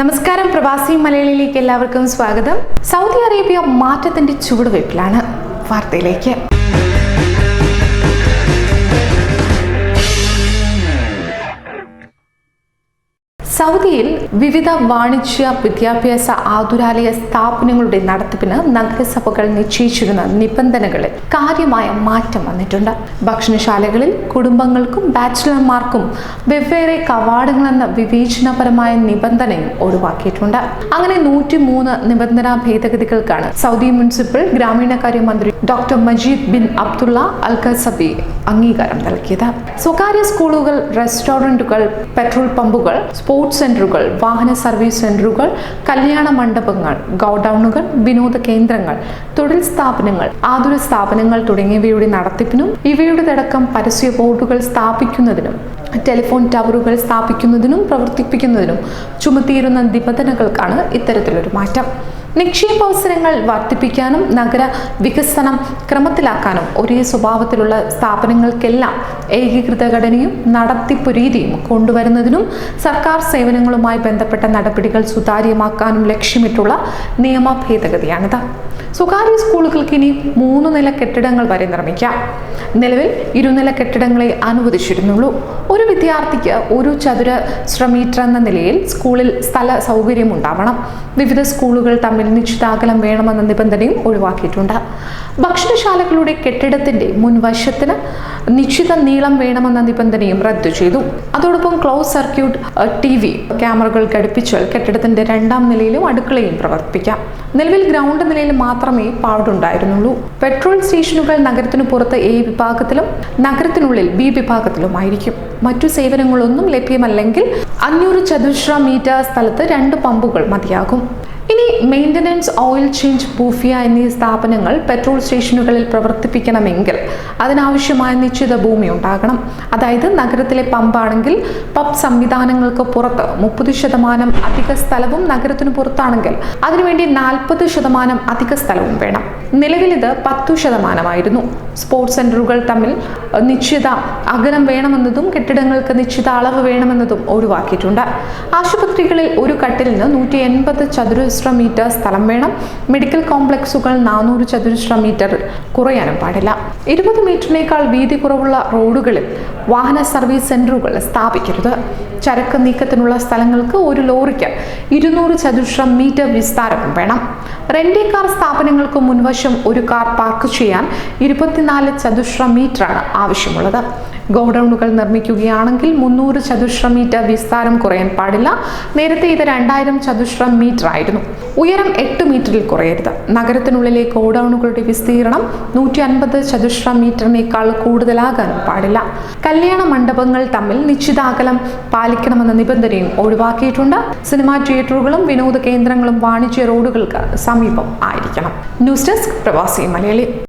നമസ്കാരം. പ്രവാസി മലയാളിയിലേക്ക് എല്ലാവർക്കും സ്വാഗതം. സൗദി അറേബ്യ മാറ്റത്തിന്റെ ചുവടുവയ്പ്പിലാണ് വാർത്തയിലേക്ക്. സൗദിയിൽ വിവിധ വാണിജ്യ വിദ്യാഭ്യാസ ആതുരാലയ സ്ഥാപനങ്ങളുടെ നടത്തിപ്പിന് നഗരസഭകൾ നിശ്ചയിച്ചിരുന്ന നിബന്ധനകളിൽ കാര്യമായ മാറ്റം വന്നിട്ടുണ്ട്. ഭക്ഷണശാലകളിൽ കുടുംബങ്ങൾക്കും ബാച്ചിലർമാർക്കും വെവ്വേറെ കവാടങ്ങളെന്ന വിവേചനപരമായ നിബന്ധനയും ഒഴിവാക്കിയിട്ടുണ്ട്. അങ്ങനെ നൂറ്റി മൂന്ന് നിബന്ധനാ ഭേദഗതികൾക്കാണ് സൗദി മുനിസിപ്പൽ ഗ്രാമീണകാര്യ മന്ത്രി doctor Majid bin Abdullah al Qasabi അംഗീകാരം നൽകിയത്. സ്വകാര്യ സ്കൂളുകൾ റെസ്റ്റോറന്റുകൾ പെട്രോൾ പമ്പുകൾ സ്പോർട്സ് സെന്ററുകൾ വാഹന സർവീസ് സെന്ററുകൾ കല്യാണ മണ്ഡപങ്ങൾ ഗോഡൌണുകൾ വിനോദ കേന്ദ്രങ്ങൾ തൊഴിൽ സ്ഥാപനങ്ങൾ ആതുര സ്ഥാപനങ്ങൾ തുടങ്ങിയവയുടെ നടത്തിപ്പിനും ഇവയുടെ ഇവയുടേതടക്കം പരസ്യ ബോർഡുകൾ സ്ഥാപിക്കുന്നതിനും ടെലിഫോൺ ടവറുകൾ സ്ഥാപിക്കുന്നതിനും പ്രവർത്തിപ്പിക്കുന്നതിനും ചുമത്തിയിരുന്ന നിബന്ധനകൾക്കാണ് ഇത്തരത്തിലൊരു മാറ്റം. നിക്ഷേപാവസരങ്ങൾ വർദ്ധിപ്പിക്കാനും നഗര വികസനം ക്രമത്തിലാക്കാനും ഒരേ സ്വഭാവത്തിലുള്ള സ്ഥാപനങ്ങൾക്കെല്ലാം ഏകീകൃത ഘടനയും നടത്തിപ്പു രീതിയും കൊണ്ടുവരുന്നതിനും സർക്കാർ സേവനങ്ങളുമായി ബന്ധപ്പെട്ട നടപടികൾ സുതാര്യമാക്കാനും ലക്ഷ്യമിട്ടുള്ള നിയമ ഭേദഗതിയാണിത്. സ്വകാര്യ സ്കൂളുകൾക്ക് ഇനി മൂന്ന് നില കെട്ടിടങ്ങൾ വരെ നിർമ്മിക്കാം. നിലവിൽ ഇരുനില കെട്ടിടങ്ങളെ അനുവദിച്ചിരുന്നുള്ളൂ. ഒരു വിദ്യാർത്ഥിക്ക് ഒരു ചതുര മീറ്റർ എന്ന നിലയിൽ സ്കൂളിൽ സ്ഥല സൗകര്യം ഉണ്ടാവണം വിവിധ സ്കൂളുകൾ തമ്മിൽ നിശ്ചിത അകലം വേണമെന്ന നിബന്ധനയും ഒഴിവാക്കിയിട്ടുണ്ട്. ഭക്ഷണശാലകളുടെ കെട്ടിടത്തിന്റെ മുൻവശത്തിന് നിശ്ചിത നീളം വേണമെന്ന നിബന്ധനയും റദ്ദു ചെയ്തു. അതോടൊപ്പം ക്ലോസ് സർക്യൂട്ട് ടി വി ക്യാമറകൾ ഘടിപ്പിച്ചാൽ കെട്ടിടത്തിന്റെ രണ്ടാം നിലയിലും അടുക്കളയും പ്രവർത്തിപ്പിക്കാം നിലവിൽ ഗ്രൗണ്ട് നിലയിൽ മാത്രമേ പാടുണ്ടായിരുന്നുള്ളൂ. പെട്രോൾ സ്റ്റേഷനുകൾ നഗരത്തിനു പുറത്ത് എ വിഭാഗത്തിലും നഗരത്തിനുള്ളിൽ ബി വിഭാഗത്തിലുമായിരിക്കും. മറ്റു സേവനങ്ങളൊന്നും ലഭ്യമല്ലെങ്കിൽ അഞ്ഞൂറ് ചതുശ്ര മീറ്റർ സ്ഥലത്ത് രണ്ട് പമ്പുകൾ മതിയാകും. ഇനി മെയിന്റനൻസ് ഓയിൽ ചേഞ്ച് പൂഫിയ എന്നീ സ്ഥാപനങ്ങൾ പെട്രോൾ സ്റ്റേഷനുകളിൽ പ്രവർത്തിപ്പിക്കണമെങ്കിൽ അതിനാവശ്യമായ നിശ്ചിത ഭൂമി ഉണ്ടാകണം. അതായത് നഗരത്തിലെ പമ്പാണെങ്കിൽ പബ് സംവിധാനങ്ങൾക്ക് പുറത്ത് മുപ്പത് ശതമാനം അധിക സ്ഥലവും നഗരത്തിന് പുറത്താണെങ്കിൽ അതിനുവേണ്ടി നാൽപ്പത് ശതമാനം അധിക സ്ഥലവും വേണം. നിലവിൽ ഇത് പത്തു ശതമാനമായിരുന്നു. സ്പോർട്സ് സെന്ററുകൾ തമ്മിൽ നിശ്ചിത അകലം വേണമെന്നതും കെട്ടിടങ്ങൾക്ക് നിശ്ചിത അളവ് വേണമെന്നതും ഒഴിവാക്കിയിട്ടുണ്ട്. ആശുപത്രികളിൽ ഒരു കട്ടിലിന് നൂറ്റി എൺപത് ചതുരശ്ര മീറ്റർ സ്ഥലം വേണം. മെഡിക്കൽ കോംപ്ലക്സുകൾ നാനൂറ് ചതുരശ്ര മീറ്റർ കുറയാനും പാടില്ല. ഇരുപത് മീറ്ററിനേക്കാൾ വീതി കുറവുള്ള റോഡുകളിൽ വാഹന സർവീസ് സെന്ററുകൾ സ്ഥാപിക്കരുത്. ചരക്ക് നീക്കത്തിനുള്ള സ്ഥലങ്ങൾക്ക് ഒരു ലോറിക്ക് ഇരുന്നൂറ് ചതുരശ്ര മീറ്റർ വിസ്താരവും വേണം. റെന്റി കാർ സ്ഥാപനങ്ങൾക്ക് മുൻവശം ഒരു കാർ പാർക്ക് ചെയ്യാൻ ഇരുപത്തിനാല് ചതുശ്ര മീറ്ററാണ് ആവശ്യമുള്ളത്. ഗോഡൌണുകൾ നിർമ്മിക്കുകയാണെങ്കിൽ മുന്നൂറ് ചതുശ്ര മീറ്റർ വിസ്താരം കുറയാൻ പാടില്ല. നേരത്തെ ഇത് രണ്ടായിരം ചതുശ്ര മീറ്റർ ആയിരുന്നു. ഉയരം എട്ട് മീറ്ററിൽ കുറയരുത്. നഗരത്തിനുള്ളിലെ ഗോഡൌണുകളുടെ വിസ്തീർണം നൂറ്റി അൻപത് ചതുശ്ര മീറ്ററിനേക്കാൾ കൂടുതലാകാൻ പാടില്ല. കല്യാണ മണ്ഡപങ്ങൾ തമ്മിൽ നിശ്ചിത അകലം പാലിക്കണമെന്ന നിബന്ധനയും ഒഴിവാക്കിയിട്ടുണ്ട്. സിനിമാ തിയേറ്ററുകളും വിനോദ കേന്ദ്രങ്ങളും വാണിജ്യ റോഡുകൾക്ക് സമീപം ആയിരിക്കണം. ന്യൂസ് ഡെസ്ക് പ്രവാസി മലയാളി.